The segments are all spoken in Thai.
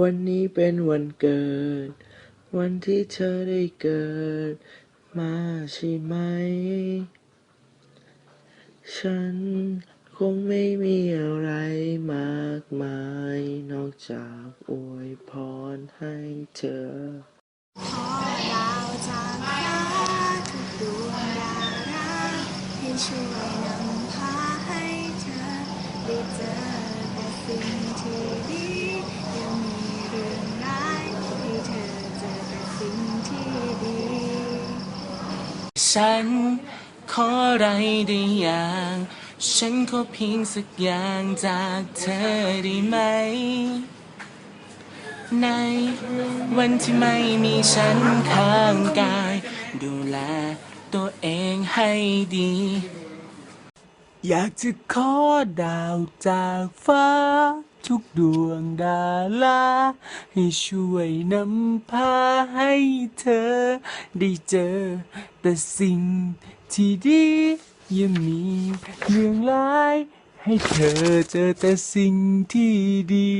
วันนี้เป็นวันเกิด วันที่เธอได้เกิด มาใช่ไหม ฉันคงไม่มีอะไรมากมาย นอกจากอวยพรให้เธอ ขอดาวจากฟ้าทุกดวงดาราให้ช่วยนำพาให้เธอ ได้เจอแต่สิ่งที่ดียังมีเรื่องร้ายให้เธอเจอแต่สิ่งที่ดี ฉัน ขออะไรได้อย่าง ฉันขอเพียงสักอย่างจากเธอได้ไหม ในวันที่ไม่มีฉันข้างกาย ดูแลตัวเองให้ดี อยากจะขอดาวจากฟ้า ทุกดวงดาราให้ช่วยนำพาให้เธอ ได้เจอ แต่สิ่งที่ดียังมีเรื่องร้าย ให้เธอเจอแต่สิ่งที่ดี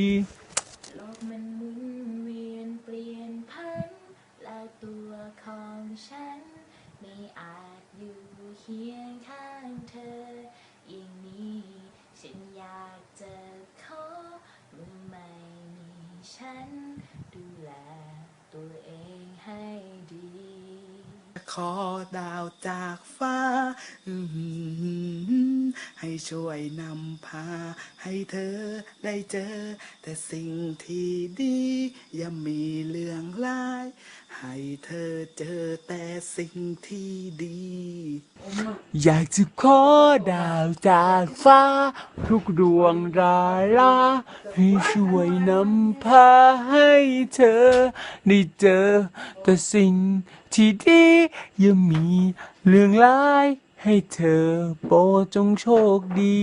โลกมันหมุนเวียนเปลี่ยนพัน และตัวของฉัน ไม่อาจอยู่เคียงข้างเธอ อย่างนี้ ฉันอยากจะขอเมื่อไม่มีฉันดูแล ตัวเองให้ดี ขอดาวจากฟ้า ให้ช่วยนำพา ให้เธอได้เจอ แต่สิ่งที่ดีอย่ามีเรื่องร้าย ให้เธอเจอแต่สิ่งที่ดี อยากจะขอดาวจากฟ้า ทุกดวงดาราให้ช่วยนำพาให้เธอ ได้เจอแต่สิ่งที่ดียังมีเรื่องร้าย ให้เธอโปจงโชคดี